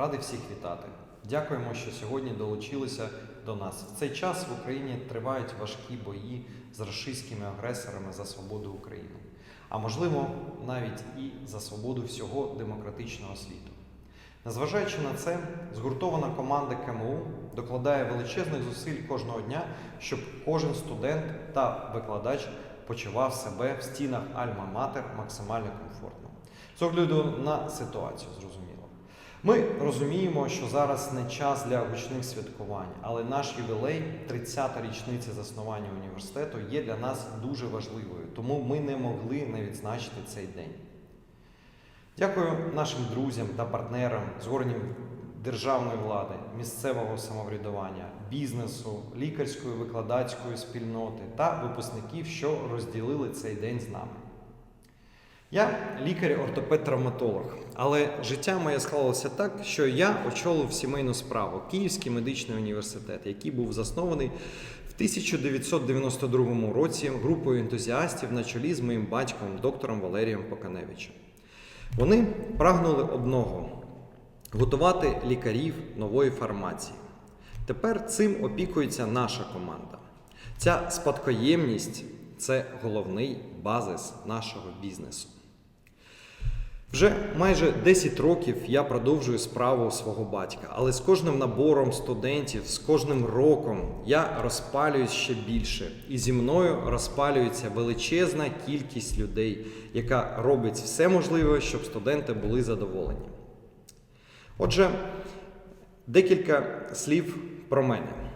Радий всіх вітати. Дякуємо, що сьогодні долучилися до нас. В цей час в Україні тривають важкі бої з російськими агресорами за свободу України, а можливо, навіть і за свободу всього демократичного світу. Незважаючи на це, згуртована команда КМУ докладає величезних зусиль кожного дня, щоб кожен студент та викладач почував себе в стінах Альма-Матер максимально комфортно. З огляду на ситуацію, зрозуміло. Ми розуміємо, що зараз не час для гучних святкувань, але наш ювілей, 30-та річниця заснування університету, є для нас дуже важливою, тому ми не могли не відзначити цей день. Дякую нашим друзям та партнерам з органів державної влади, місцевого самоврядування, бізнесу, лікарської викладацької спільноти та випускників, що розділили цей день з нами. Я лікар-ортопед-травматолог, але життя моє склалося так, що я очолив сімейну справу Київський медичний університет, який був заснований в 1992 році групою ентузіастів на чолі з моїм батьком, доктором Валерієм Поканевичем. Вони прагнули одного готувати лікарів нової фармації. Тепер цим опікується наша команда. Ця спадкоємність це головний базис нашого бізнесу. Вже майже 10 років я продовжую справу свого батька, але з кожним набором студентів, з кожним роком я розпалююсь ще більше, і зі мною розпалюється величезна кількість людей, яка робить все можливе, щоб студенти були задоволені. Отже, декілька слів про мене.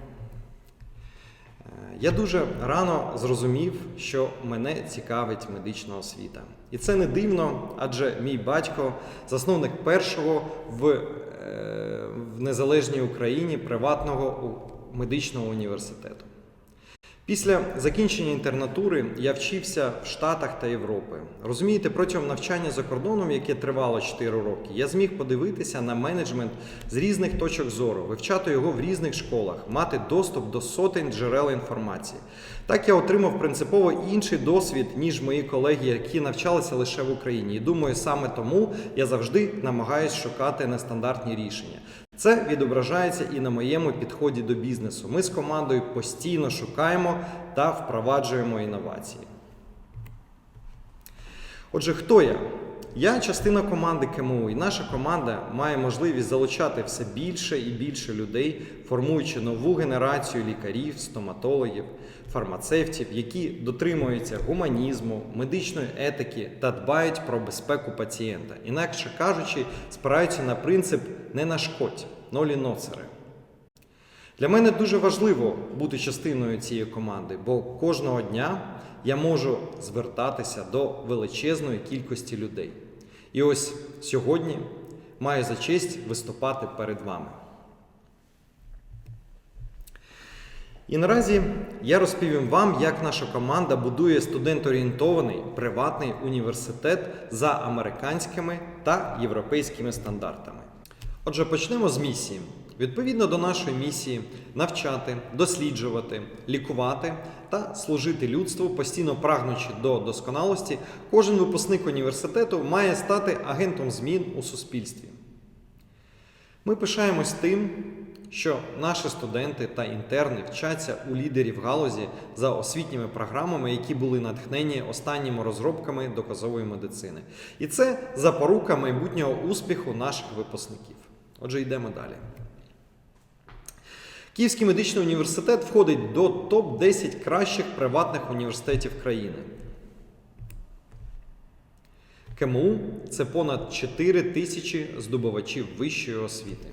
Я дуже рано зрозумів, що мене цікавить медична освіта. І це не дивно, адже мій батько засновник першого в, е, в незалежній Україні приватного медичного університету. Після закінчення інтернатури я вчився в Штатах та Європи. Розумієте, протягом навчання за кордоном, яке тривало 4 роки, я зміг подивитися на менеджмент з різних точок зору, вивчати його в різних школах, мати доступ до сотень джерел інформації. Так я отримав принципово інший досвід, ніж мої колеги, які навчалися лише в Україні. І думаю, саме тому я завжди намагаюся шукати нестандартні рішення. Це відображається і на моєму підході до бізнесу. Ми з командою постійно шукаємо та впроваджуємо інновації. Отже, хто я? Я частина команди КМУ, і наша команда має можливість залучати все більше і більше людей, формуючи нову генерацію лікарів, стоматологів, фармацевтів, які дотримуються гуманізму, медичної етики та дбають про безпеку пацієнта. Інакше кажучи, спираються на принцип не нашкодь, нолі ноцери. Для мене дуже важливо бути частиною цієї команди, бо кожного дня я можу звертатися до величезної кількості людей. І ось сьогодні маю за честь виступати перед вами. І наразі я розповім вам, як наша команда будує студент-орієнтований приватний університет за американськими та європейськими стандартами. Отже, почнемо з місії. Відповідно до нашої місії навчати, досліджувати, лікувати та служити людству, постійно прагнучи до досконалості, кожен випускник університету має стати агентом змін у суспільстві. Ми пишаємось тим, що наші студенти та інтерни вчаться у лідерів галузі за освітніми програмами, які були натхнені останніми розробками доказової медицини. І це запорука майбутнього успіху наших випускників. Отже, йдемо далі. Київський медичний університет входить до топ-10 кращих приватних університетів країни. КМУ це понад 4 тисячі здобувачів вищої освіти.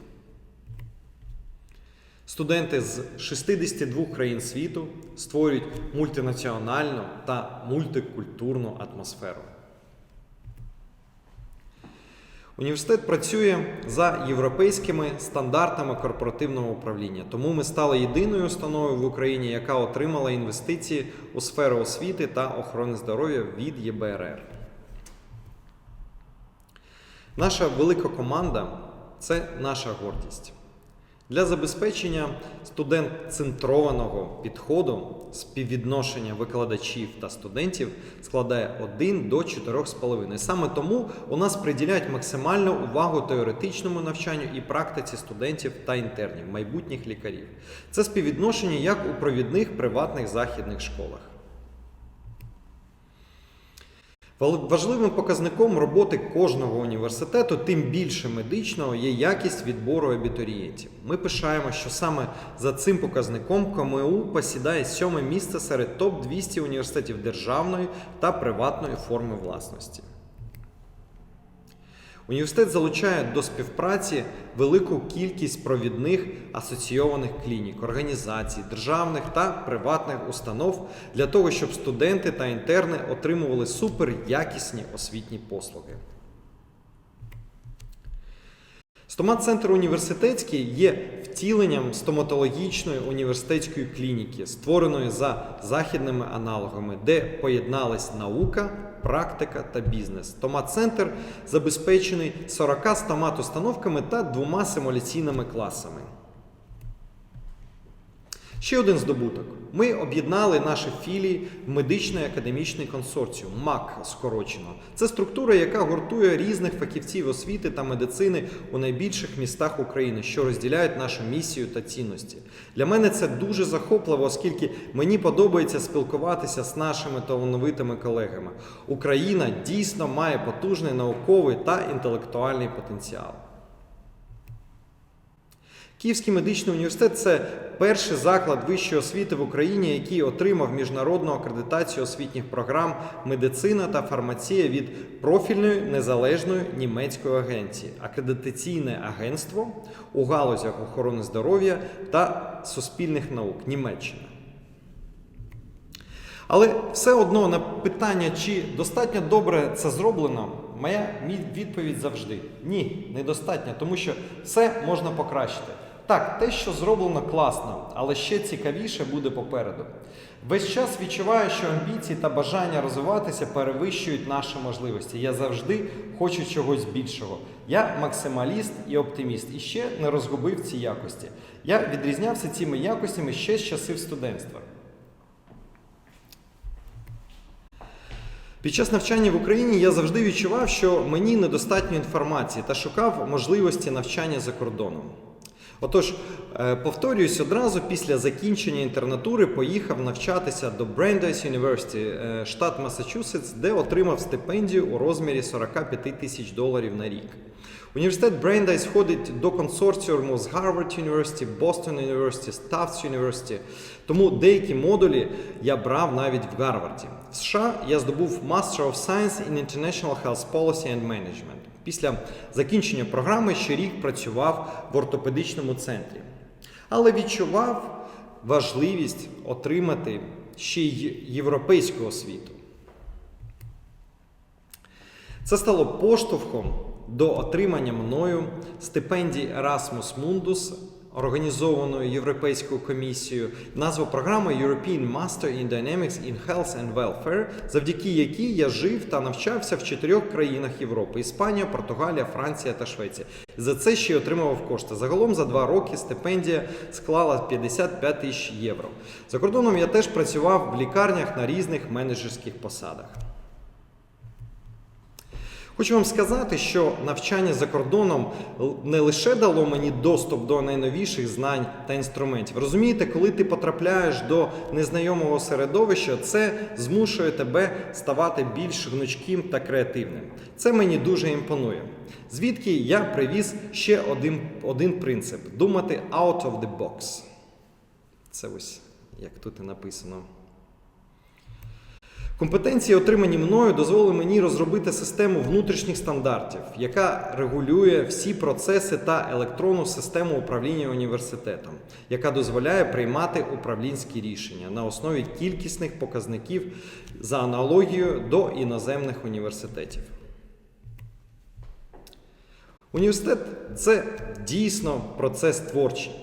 Студенти з 62 країн світу створюють мультинаціональну та мультикультурну атмосферу. Університет працює за європейськими стандартами корпоративного управління, тому ми стали єдиною установою в Україні, яка отримала інвестиції у сферу освіти та охорони здоров'я від ЄБРР. Наша велика команда це наша гордість. Для забезпечення студент-центрованого підходу співвідношення викладачів та студентів складає 1 до 4,5. Саме тому у нас приділяють максимальну увагу теоретичному навчанню і практиці студентів та інтернів, майбутніх лікарів. Це співвідношення як у провідних приватних західних школах. Важливим показником роботи кожного університету, тим більше медичного, є якість відбору абітурієнтів. Ми пишаємо, що саме за цим показником КМУ посідає сьоме місце серед топ 200 університетів державної та приватної форми власності. Університет залучає до співпраці велику кількість провідних асоційованих клінік, організацій, державних та приватних установ для того, щоб студенти та інтерни отримували суперякісні освітні послуги. Стомат-центр університетський є втіленням стоматологічної університетської клініки, створеної за західними аналогами, де поєдналась наука, практика та бізнес. Стомат-центр забезпечений 40 стомат-установками та двома симуляційними класами. Ще один здобуток. Ми об'єднали наші філії в медичний академічний консорціум МАК скорочено. Це структура, яка гуртує різних фахівців освіти та медицини у найбільших містах України, що розділяють нашу місію та цінності. Для мене це дуже захопливо, оскільки мені подобається спілкуватися з нашими талановитими колегами. Україна дійсно має потужний науковий та інтелектуальний потенціал. Київський медичний університет це перший заклад вищої освіти в Україні, який отримав міжнародну акредитацію освітніх програм медицина та фармація від профільної незалежної німецької агенції, акредитаційне агентство у галузях охорони здоров'я та суспільних наук Німеччина. Але все одно на питання, чи достатньо добре це зроблено, моя відповідь завжди ні, недостатньо, тому що все можна покращити. Так, те, що зроблено класно, але ще цікавіше буде попереду. Весь час відчуваю, що амбіції та бажання розвиватися перевищують наші можливості. Я завжди хочу чогось більшого. Я максималіст і оптиміст, і ще не розгубив ці якості. Я відрізнявся цими якостями ще з часів студентства. Під час навчання в Україні я завжди відчував, що мені недостатньо інформації та шукав можливості навчання за кордоном. Отож, е, повторююсь, одразу після закінчення інтернатури поїхав навчатися до Brandeis University, е, штат Масачусетс, де отримав стипендію у розмірі 45 тисяч доларів на рік. Університет Брендайс входить до консорціуму з Harvard University, Boston University, Tufts University. Тому деякі модулі я брав навіть в Гарварді. В США я здобув Master of Science in International Health Policy and Management. Після закінчення програми ще рік працював в ортопедичному центрі. Але відчував важливість отримати ще й європейську освіту. Це стало поштовхом до отримання мною стипендії Erasmus Mundus, організованої Європейською комісією, назва програми European Master in Dynamics in Health and Welfare, завдяки якій я жив та навчався в чотирьох країнах Європи: Іспанія, Португалія, Франція та Швеція. За це ще й отримував кошти. Загалом за два роки стипендія склала 55 тисяч євро. За кордоном я теж працював в лікарнях на різних менеджерських посадах. Хочу вам сказати, що навчання за кордоном не лише дало мені доступ до найновіших знань та інструментів. Розумієте, коли ти потрапляєш до незнайомого середовища, це змушує тебе ставати більш гнучким та креативним. Це мені дуже імпонує. Звідки я привіз ще один, один принцип: думати out of the box. Це ось як тут і написано. Компетенції, отримані мною, дозволили мені розробити систему внутрішніх стандартів, яка регулює всі процеси та електронну систему управління університетом, яка дозволяє приймати управлінські рішення на основі кількісних показників за аналогією до іноземних університетів. Університет це дійсно процес творчий.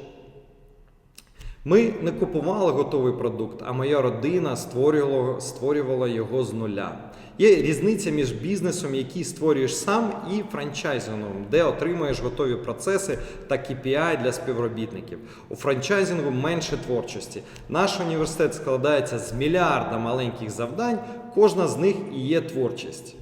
Ми не купували готовий продукт, а моя родина створювала, створювала його з нуля. Є різниця між бізнесом, який створюєш сам, і франчайзингом, де отримуєш готові процеси та KPI для співробітників. У франчайзингу менше творчості. Наш університет складається з мільярда маленьких завдань, кожна з них і є творчість.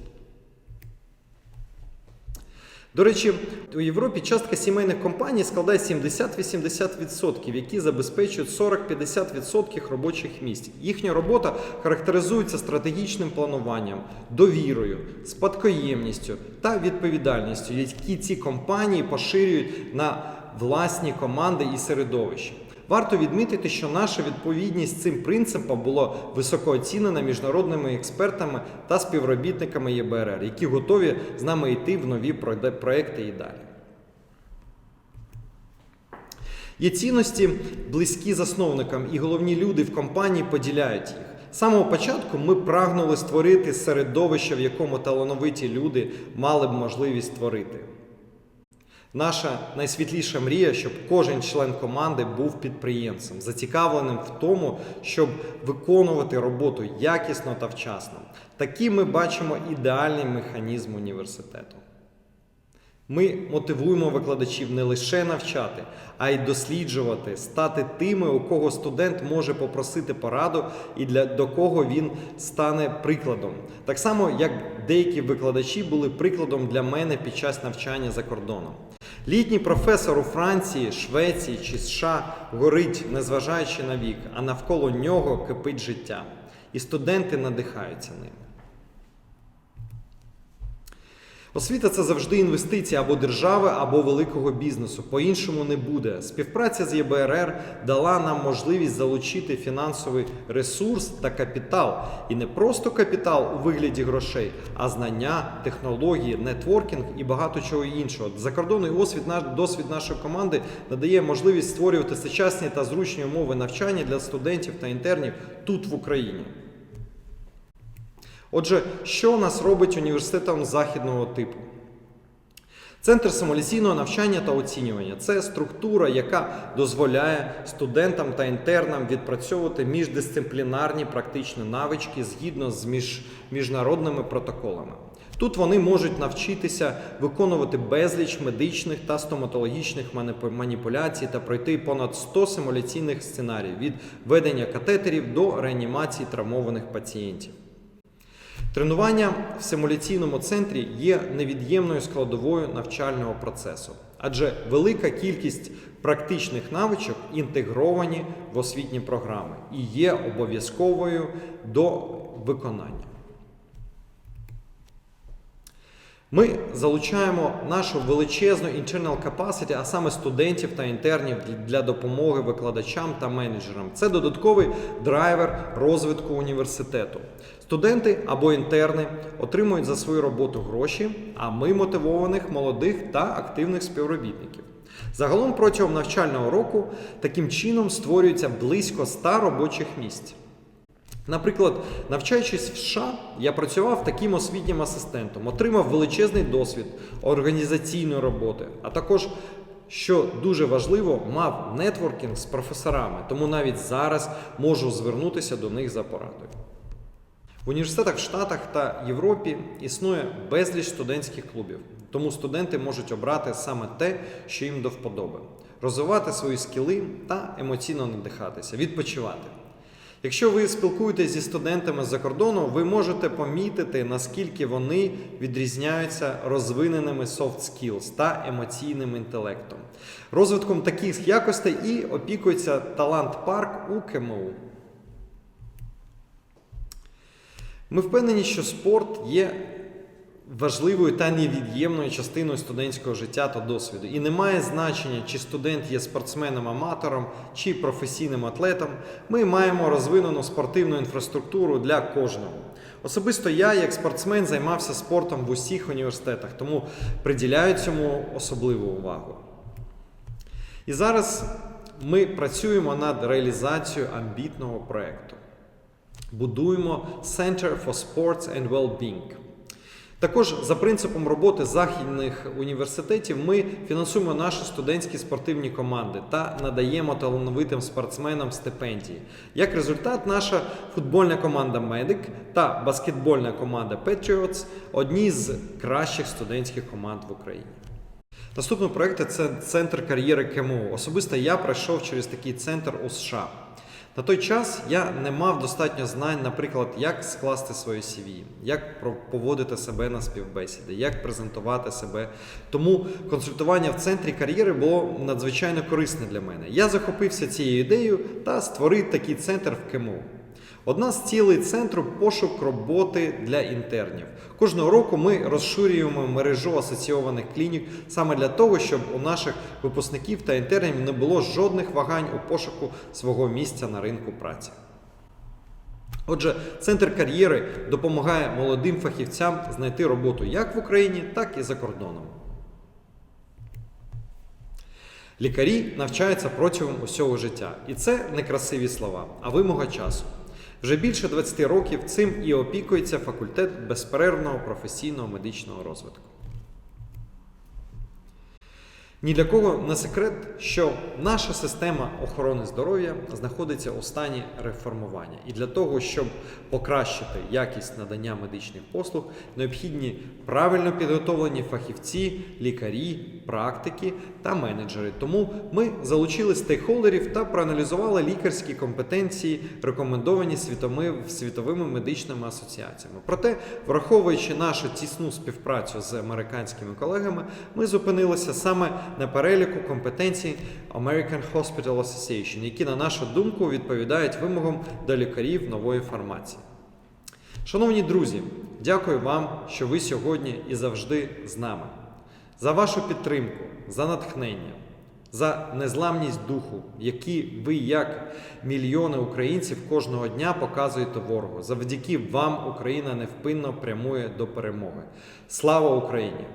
До речі, у Європі частка сімейних компаній складає 70-80%, які забезпечують 40-50% робочих місць. Їхня робота характеризується стратегічним плануванням, довірою, спадкоємністю та відповідальністю, які ці компанії поширюють на власні команди і середовища. Варто відмітити, що наша відповідність цим принципам було високо оцінена міжнародними експертами та співробітниками ЄБРР, які готові з нами йти в нові проекти і далі. Є цінності, близькі засновникам, і головні люди в компанії поділяють їх. З самого початку ми прагнули створити середовище, в якому талановиті люди мали б можливість творити. Наша найсвітліша мрія, щоб кожен член команди був підприємцем, зацікавленим в тому, щоб виконувати роботу якісно та вчасно. Такий ми бачимо ідеальний механізм університету. Ми мотивуємо викладачів не лише навчати, а й досліджувати, стати тими, у кого студент може попросити пораду і для до кого він стане прикладом. Так само, як деякі викладачі були прикладом для мене під час навчання за кордоном. Літній професор у Франції, Швеції чи США горить, незважаючи на вік, а навколо нього кипить життя. І студенти надихаються ним. Освіта це завжди інвестиція або держави, або великого бізнесу. По-іншому не буде. Співпраця з ЄБРР дала нам можливість залучити фінансовий ресурс та капітал. І не просто капітал у вигляді грошей, а знання, технології, нетворкінг і багато чого іншого. Закордонний освіт, досвід нашої команди надає можливість створювати сучасні та зручні умови навчання для студентів та інтернів тут в Україні. Отже, що нас робить університетом західного типу? Центр симуляційного навчання та оцінювання це структура, яка дозволяє студентам та інтернам відпрацьовувати міждисциплінарні практичні навички згідно з між, міжнародними протоколами. Тут вони можуть навчитися виконувати безліч медичних та стоматологічних маніпуляцій та пройти понад 100 симуляційних сценаріїв від ведення катетерів до реанімації травмованих пацієнтів. Тренування в симуляційному центрі є невід'ємною складовою навчального процесу, адже велика кількість практичних навичок інтегровані в освітні програми і є обов'язковою до виконання. Ми залучаємо нашу величезну internal capacity, а саме студентів та інтернів для допомоги викладачам та менеджерам. Це додатковий драйвер розвитку університету. Студенти або інтерни отримують за свою роботу гроші, а ми мотивованих молодих та активних співробітників. Загалом протягом навчального року таким чином створюється близько 100 робочих місць. Наприклад, навчаючись в США, я працював таким освітнім асистентом, отримав величезний досвід організаційної роботи, а також, що дуже важливо, мав нетворкінг з професорами, тому навіть зараз можу звернутися до них за порадою. В університетах в Штатах та Європі існує безліч студентських клубів, тому студенти можуть обрати саме те, що їм до вподоби, розвивати свої скіли та емоційно надихатися, відпочивати. Якщо ви спілкуєтесь зі студентами з-за кордону, ви можете помітити, наскільки вони відрізняються розвиненими soft skills та емоційним інтелектом. Розвитком таких якостей і опікується талант парк у КМУ. Ми впевнені, що спорт є важливою та невід'ємною частиною студентського життя та досвіду. І не має значення, чи студент є спортсменом-аматором чи професійним атлетом. Ми маємо розвинену спортивну інфраструктуру для кожного. Особисто я, як спортсмен, займався спортом в усіх університетах, тому приділяю цьому особливу увагу. І зараз ми працюємо над реалізацією амбітного проєкту. Будуємо Center for Sports and Well-being. Також за принципом роботи західних університетів ми фінансуємо наші студентські спортивні команди та надаємо талановитим спортсменам стипендії. Як результат, наша футбольна команда Медик та баскетбольна команда Patriots – одні з кращих студентських команд в Україні. Наступний проект це центр кар'єри КМУ. Особисто я пройшов через такий центр у США. На той час я не мав достатньо знань, наприклад, як скласти своє CV, як поводити себе на співбесіди, як презентувати себе. Тому консультування в центрі кар'єри було надзвичайно корисне для мене. Я захопився цією ідеєю та створив такий центр в КМУ. Одна з цілей центру пошук роботи для інтернів. Кожного року ми розширюємо мережу асоційованих клінік саме для того, щоб у наших випускників та інтернів не було жодних вагань у пошуку свого місця на ринку праці. Отже, центр кар'єри допомагає молодим фахівцям знайти роботу як в Україні, так і за кордоном. Лікарі навчаються протягом усього життя. І це не красиві слова, а вимога часу. Вже більше 20 років цим і опікується факультет безперервного професійного медичного розвитку. Ні для кого не секрет, що наша система охорони здоров'я знаходиться у стані реформування. І для того, щоб покращити якість надання медичних послуг, необхідні правильно підготовлені фахівці, лікарі, практики та менеджери. Тому ми залучили стейкхолдерів та проаналізували лікарські компетенції, рекомендовані світовими, медичними асоціаціями. Проте, враховуючи нашу тісну співпрацю з американськими колегами, ми зупинилися саме на переліку компетенцій American Hospital Association, які, на нашу думку, відповідають вимогам до лікарів нової формації. Шановні друзі, дякую вам, що ви сьогодні і завжди з нами. За вашу підтримку, за натхнення, за незламність духу, які ви, як мільйони українців, кожного дня показуєте ворогу. Завдяки вам Україна невпинно прямує до перемоги. Слава Україні!